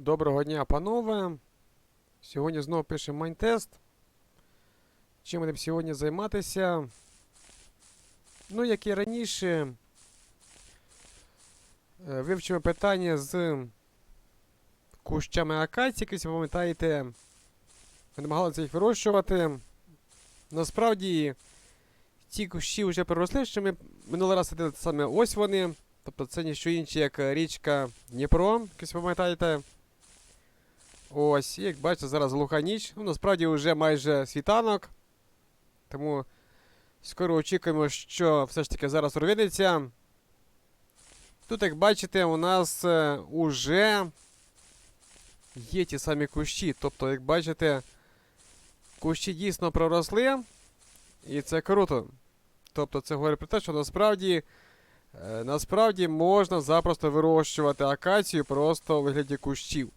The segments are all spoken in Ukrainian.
Доброго дня, панове. Сьогодні знову пишемо майнтест. Чим будемо сьогодні займатися? Ну, як і раніше, е, вивчимо питання з кущами акації, якщо ви пам'ятаєте, ми намагалися їх вирощувати. Насправді, ці кущі вже проросли, що ми минулий раз саме ось вони. Тобто це ніщо інше, як річка Дніпро, якщо ви пам'ятаєте. Ось, як бачите, зараз глуха ніч. Ну, насправді вже майже світанок. Тому скоро очікуємо, що все ж таки зараз розвинеться. Тут, як бачите, у нас е, уже є ті самі кущі. Тобто, як бачите, кущі дійсно проросли. І це круто. Тобто, це говорить про те, що насправді. Е, Насправді можна запросто вирощувати акацію просто у вигляді кущів.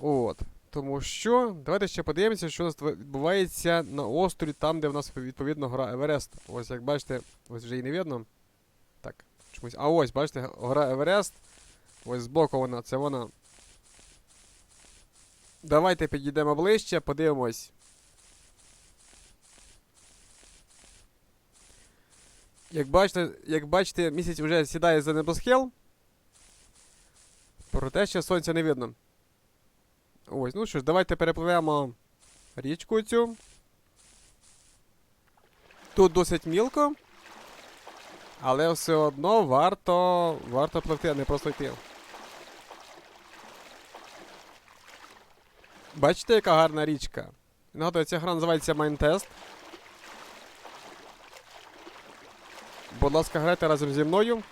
От. Тому що, давайте ще подивимося, що у нас відбувається на острові, там, де в нас відповідно гора Еверест. Ось як бачите, ось вже і не видно. Так, чомусь. А ось, бачите, гора Еверест. Ось збоку вона, це вона. Давайте підійдемо ближче, подивимось. Як бачите, як бачите, місяць вже сідає за небосхил. Проте ще сонця не видно. Ось, ну що ж, давайте перепливемо річку цю. Тут досить мілко. Але все одно варто. варто пливти, а не просто йти. Бачите, яка гарна річка? Нагадую, ця гра називається Майнтест. Будь ласка, грайте разом зі мною.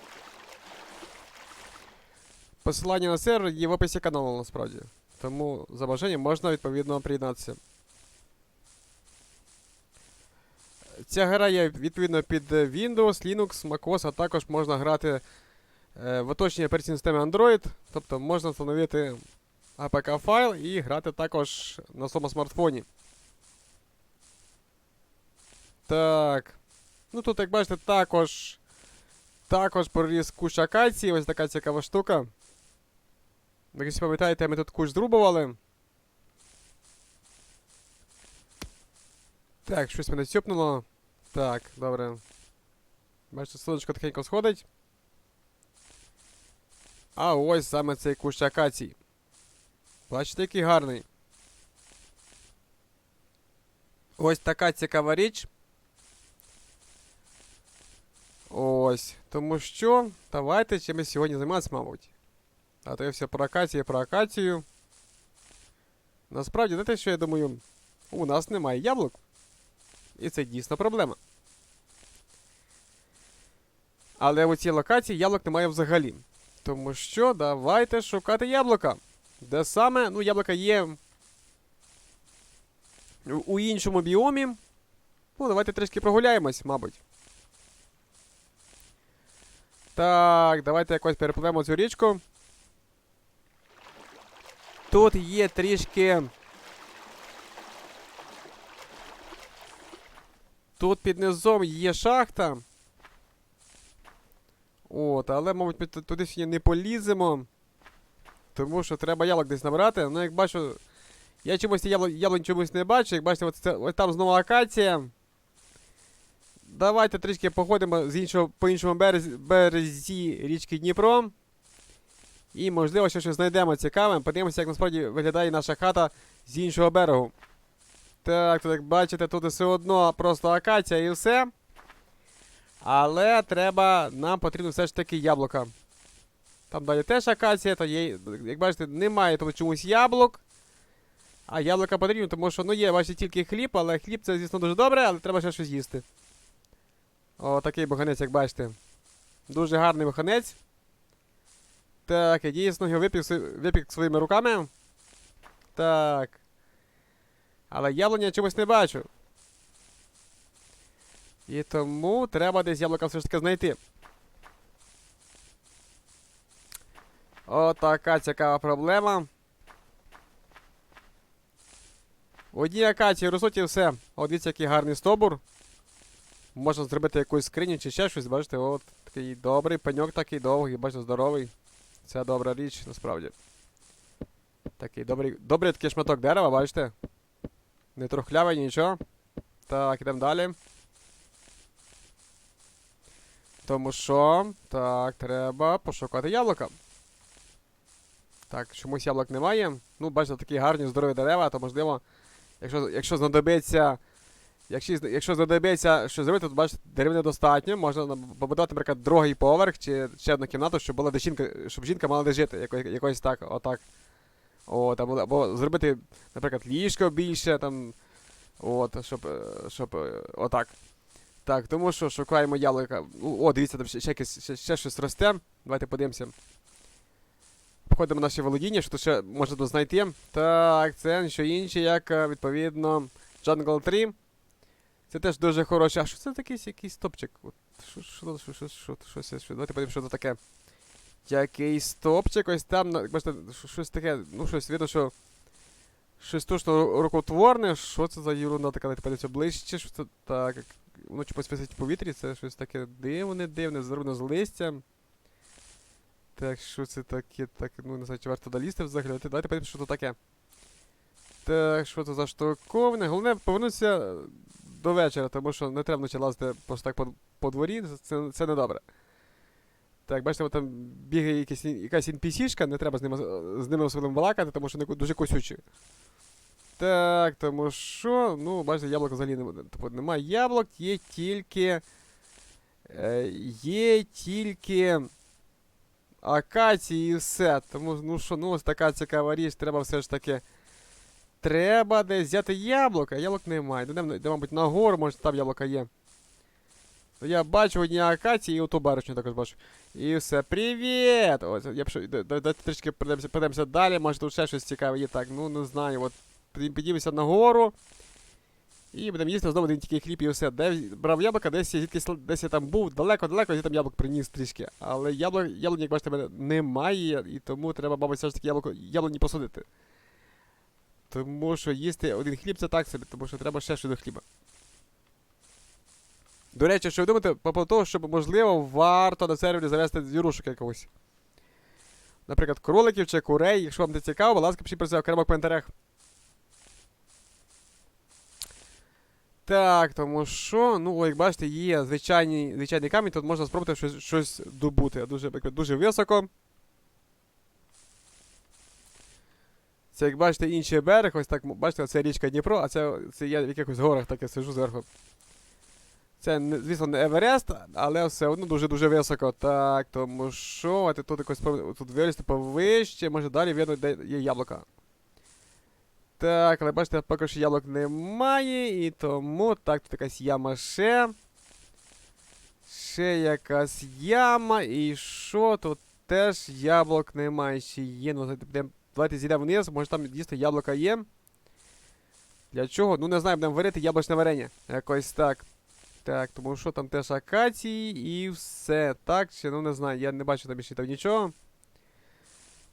Посилання на сервер є в описі каналу насправді. Тому за бажанням можна відповідно приєднатися. Ця гра є відповідно під Windows, Linux, MacOS, а також можна грати е, в оточенні операційної системи Android. Тобто можна встановити APK файл і грати також на своєму смартфоні. Так. Ну тут, як бачите, також. Також проріс кущ акації. Ось така цікава штука. Якщо пам'ятаєте, ми тут кущ зрубували. Так, щось мене сьопнуло. Так, добре. Бачите, сонечко тихенько сходить. А ось саме цей кущ акацій. Бачите, який гарний. Ось така цікава річ. Ось. Тому що давайте чимось сьогодні займатися, мабуть. А то я все про акацію, про акацію. Насправді, знаєте, що я думаю? У нас немає яблук. І це дійсно проблема. Але у цій локації яблук немає взагалі. Тому що давайте шукати яблука. Де саме? Ну, яблука є у- іншому біомі. Ну, давайте трішки прогуляємось, мабуть. Так, давайте якось перепливемо цю річку. Тут є трішки. Тут під низом є шахта. От, але, мабуть, ми туди сьогодні не поліземо. Тому що треба яблук десь набрати. Ну, як бачу. Я чомусь яблу... яблунь чомусь не бачу. Як бачите, ось, це, ось там знову акація. Давайте трішки походимо з іншого, по іншому березі, березі річки Дніпро. І, можливо, ще щось знайдемо цікаве. Подивимося, як насправді виглядає наша хата з іншого берегу. Так, тут, як бачите, тут все одно просто акація і все. Але треба. Нам потрібно все ж таки яблука. Там далі теж акація, то є, як бачите, немає тут чомусь яблук. А яблука потрібні, тому що, ну є, бачите, тільки хліб, але хліб це, звісно, дуже добре, але треба ще щось їсти. О, такий буханець, як бачите. Дуже гарний буханець. Так, я дійсно його випік, випік своїми руками. Так. Але яблуня я чомусь не бачу. І тому треба десь яблука все ж таки знайти. Отака цікава проблема. Одній акації ростуть все. От дивіться, який гарний стобур. Можна зробити якусь скриню чи ще щось, бачите, от такий добрий пеньок такий довгий, бачите, здоровий. Це добра річ, насправді. Такий добрий, добрий такий шматок дерева, бачите? Не трухлявий, нічого. Так, ідемо далі. Тому що. Так, треба пошукати яблука. Так, чомусь яблук немає. Ну, бачите, такі гарні здорові дерева, то можливо, якщо, якщо знадобиться. Якщо, якщо знадобиться що зробити, то бачите, деревини достатньо, можна побудувати, наприклад, другий поверх чи ще одну кімнату, щоб була де жінка, щоб жінка мала де жити, яко, якось так, отак. От, або, або зробити, наприклад, ліжко більше, там. От, щоб, е, щоб е, отак. Так, тому що шукаємо яблука. О, дивіться, там ще, ще, ще, ще щось росте. Давайте подивимося. Входимо в наші володіння, що тут ще можна знайти. Так, це що інше, як, е, відповідно, Jungle 3. Це теж дуже хороше. А що це таке якийсь топчик? Що, що, що, що, що, щось, що, що, Давайте подивимо, що це таке. Якийсь топчик, ось там, бачите, щось таке, ну щось видно, що. Щось точно рукотворне, що це за ерунда така, давайте подивимося ближче, що це так. Воно чогось висить в повітрі, це щось таке дивне, дивне, зроблено з листям. Так, що це таке, так, ну не знаю, чи варто долізти взагалі, давайте, давайте подивимося, що це таке. Так, що це за штуковне. Головне повернутися до вечора, тому що не треба вночі лазити просто так по, по дворі, це, це не добре. Так, бачите, там бігає якась, якась NPC-шка, не треба з ними, з ними балакати, тому що вони дуже косючі. Так, тому що, ну, бачите, яблук взагалі немає. Тобто немає яблук, є тільки. Е, є тільки. Акації і все. Тому, ну що, ну ось така цікава річ, треба все ж таки. Треба десь взяти яблука, яблук немає. Йдемо, йдемо, мабуть, на гору, може там яблука є. Я бачу одні акації і оту баришню також бачу. І все, привіт! Ось, я пішов, да- да- давайте трішки пройдемося далі, може тут ще щось цікаве є. Так, ну не знаю, от піді- підіймемося на гору. І будемо їсти знову один тільки хліб і все. Де брав яблука, десь я звідки десь я там був, далеко-далеко, я там яблук приніс трішки. Але яблук, яблук, як бачите, мене немає, і тому треба, мабуть, все ж таки яблуко, яблуні посадити. Тому що їсти один хліб це так собі, тому що треба ще щодо хліба. До речі, що ви думаєте по того, щоб, можливо, варто на сервері завести звірушок якогось. Наприклад, кроликів чи курей. Якщо вам це цікаво, будь ласка, пишіть про це окремо в коментарях. Так, тому що, ну, як бачите, є звичайний, звичайний камінь, тут можна спробувати щось, щось добути. Дуже, дуже високо. Це, як бачите, інший берег, ось так, бачите, це річка Дніпро, а це, це я в якихось горах так я сижу зверху. Це, звісно, не Еверест, але все одно дуже-дуже високо. Так, тому що, ти тут якось тут вилізти повище, може далі видно, де є яблука. Так, але бачите, поки що яблук немає, і тому так, тут якась яма ще. Ще якась яма, і що тут теж яблук немає, ще є. Ну, підемо- давайте зійдемо вниз, може там дійсно яблука є. Для чого? Ну не знаю, будемо варити яблучне варення. Якось так. Так, тому що там теж акації і все. Так, чи ну не знаю, я не бачу там більше там нічого.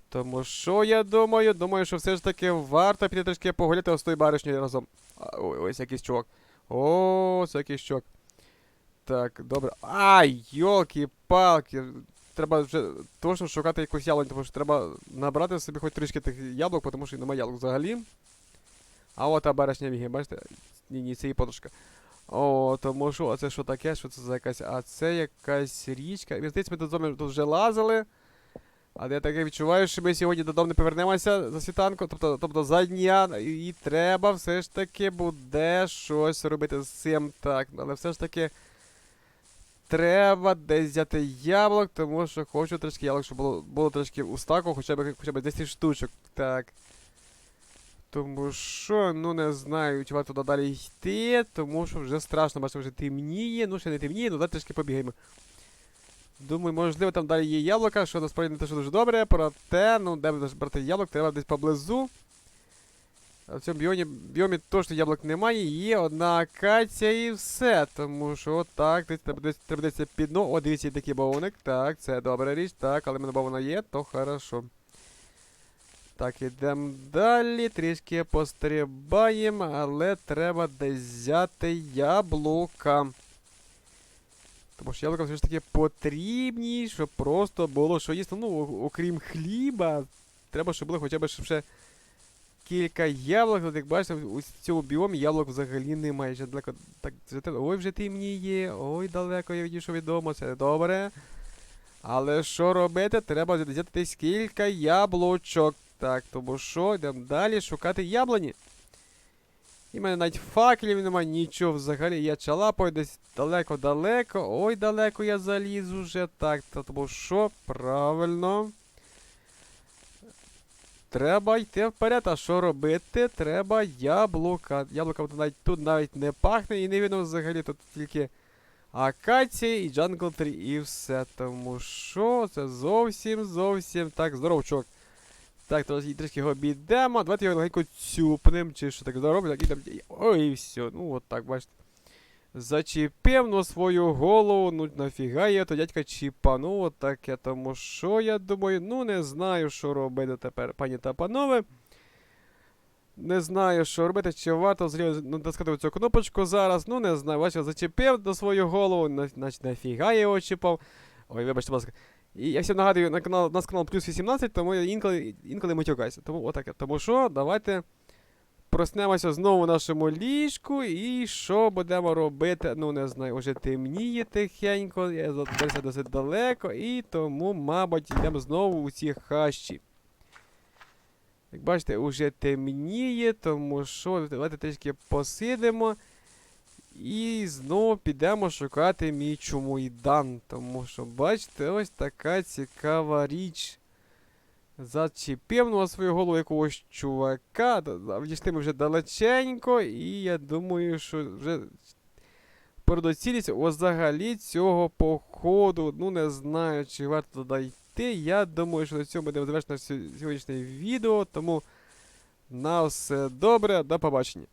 Тому що я думаю, думаю, що все ж таки варто піти трішки погуляти з тою баришнею разом. Ой, ось якийсь чувак. О, це якийсь чувак. Так, добре. Ай, йолки-палки. Треба вже точно шукати якусь яблунь, тому що треба набрати собі хоч трішки тих яблук, тому що немає яблук взагалі. А от та баришня бігає, бачите? Ні, ні, це її подружка. О, тому що, а це що таке? Що це за якась? А це якась річка. Мені здається, ми з тут вже лазили. Але я таке відчуваю, що ми сьогодні додому не повернемося за світанку, тобто, тобто за дня, і треба все ж таки буде щось робити з цим. Так, але все ж таки треба десь взяти яблук, тому що хочу трішки яблук, щоб було, було трішки у стаку, хоча б хоча б 10 штучок. Так. Тому що, ну не знаю, чи варто туди далі йти, тому що вже страшно, бачите, вже темніє, ну ще не темніє, ну далі трішки побігаємо. Думаю, можливо, там далі є яблука, що насправді не те, що дуже добре, проте, ну, де брати яблук, треба десь поблизу. В цьому біомі, біомі точно яблук немає, є одна акація і все. Тому що десь треба десь під дно. О, дивіться, такий бавовник. Так, це добра річ, так, але мене бавовна є, то хорошо. Так, ідемо далі, трішки пострибаємо, але треба десь взяти яблука. Тому що яблука все ж таки потрібні, щоб просто було що їсти. Ну, окрім хліба, треба, щоб було хоча б ще кілька яблук. От як бачите, у цьому біомі яблук взагалі немає. Ще далеко так. вже Ой, вже темніє, ой, далеко я відійшов від дому, це добре. Але що робити? Треба взяти десь кілька яблучок. Так, тому що йдемо далі шукати яблуні. І в мене навіть факелів немає, нічого взагалі. Я чалапаю десь далеко-далеко. Ой, далеко я заліз уже. Так, то тому що? Правильно. Треба йти вперед. А що робити? Треба яблука. Яблука навіть, тут навіть не пахне і не видно взагалі. Тут тільки акація і джангл 3 і все. Тому що це зовсім зовсім так. Здоров, чувак. Так, трохи, трішки його обійдемо. Давайте його легенько цюпнем, чи що так здорово, так і там. Ой, і все. Ну от так, бачите. Зачепив на свою голову, ну нафіга я то дядька чіпану, от таке, тому що я думаю, ну не знаю, що робити тепер, пані та панове. Не знаю, що робити, чи варто натискати цю кнопочку зараз. Ну не знаю, бачите, зачепив на свою голову, значить нафіга я його чіпав. Ой, вибачте, будь ласка. І я всім нагадую, на канал, у нас канал плюс 18, тому я інколи, інколи матюкаюся. Тому отаке. Тому що, давайте проснемося знову в нашому ліжку і що будемо робити? Ну, не знаю, вже темніє тихенько, я задивився досить далеко, і тому, мабуть, йдемо знову у ці хащі. Як бачите, уже темніє, тому що давайте трішки посидимо. І знову підемо шукати мій чумойдан. Тому що, бачите, ось така цікава річ. Зачепив на свою голову якогось чувака. Відійшли ми вже далеченько, і я думаю, що вже передоцілість взагалі цього походу. Ну, не знаю, чи варто туди йти. Я думаю, що на цьому буде завершено сьогоднішнє відео. Тому на все добре, до побачення.